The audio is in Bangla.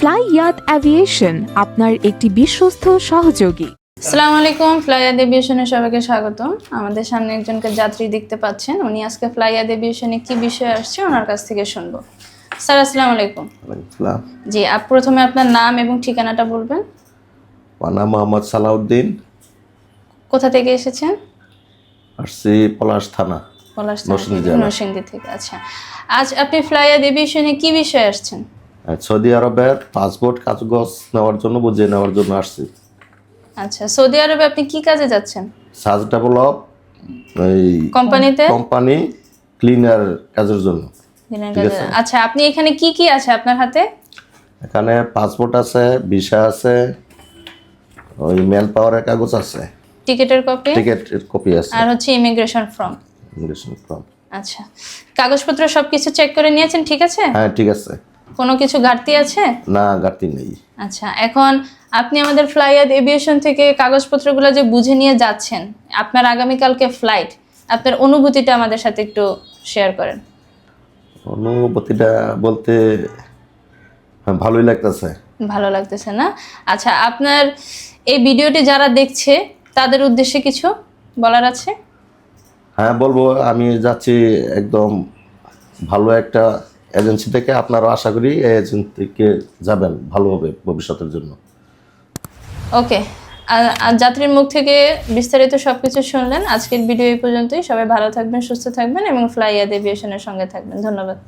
ফ্লাই ইয়াত অ্যাভিয়েশন আপনার একটি বিশ্বস্ত সহযোগী। আসসালামু আলাইকুম ফ্লাইয়া দেবিয়েশনে সবাইকে স্বাগত। আমাদের সামনে একজনকে যাত্রী দেখতে পাচ্ছেন। উনি আজকে ফ্লাইয়া দেবিয়েশনে কি বিষয় আসছে ওনার কাছ থেকে শুনব। স্যার আসসালামু আলাইকুম। জি আপ প্রথমে আপনার নাম এবং ঠিকানাটা বলবেন। আমার নাম মোহাম্মদ সালাউদ্দিন। কোথা থেকে এসেছেন? আসছি পলাশ থানা পলাশ নরসিংদী থেকে আচ্ছা। আজ আপনি ফ্লাইয়া দেবিয়েশনে কি বিষয়ে আসছেন? সৌদি আরবের পাসপোর্ট কাগজ নেওয়ার জন্য বুঝিয়ে নেওয়ার জন্য আসছি। আচ্ছা সৌদি আরবে আপনি কি কাজে যাচ্ছেন? সাজ ডেভেলপ এই কোম্পানিতে? কোম্পানি ক্লিনার কাজের জন্য। কাজে। আচ্ছা আপনি এখানে কি কি আছে আপনার হাতে? এখানে পাসপোর্ট আছে ভিসা আছে ওই মেল পাওয়ারের কাগজ আছে। টিকিটের কপি? টিকিটের কপি আছে। আর হচ্ছে ইমিগ্রেশন ফর্ম? Immigration form. আচ্ছা কাগজপত্র সব কিছু চেক করে নিয়েছেন ঠিক আছে? হ্যাঁ ঠিক আছে। কোনো কিছু ঘাটতি আছে? না ঘাটতি নেই। আচ্ছা এখন আপনি আমাদের ফ্লাইয়াদ এভিয়েশন থেকে কাগজপত্রগুলো যে বুঝে নিয়ে যাচ্ছেন আপনার আগামীকালকে ফ্লাইট আপনার অনুভূতিটা আমাদের সাথে একটু শেয়ার করেন। অনুভূতিটা বলতে ভালোই লাগতেছে। ভালো লাগতেছে না? আচ্ছা আপনার এই ভিডিওটি যারা দেখছে তাদের উদ্দেশ্যে কিছু বলার আছে? হ্যাঁ বলব আমি যাচ্ছি একদম ভালো একটা এজেন্সি থেকে আপনারা আশা করি এই এজেন্সি থেকে যাবেন ভালোভাবে ভবিষ্যতের জন্য। ওকে যাত্রীর মুখ থেকে বিস্তারিত সবকিছু শুনলেন। আজকের ভিডিও এই পর্যন্তই। সবাই ভালো থাকবেন, সুস্থ থাকবেন এবং ফ্লাইয়াদ এভিয়েশনের সঙ্গে থাকবেন। ধন্যবাদ।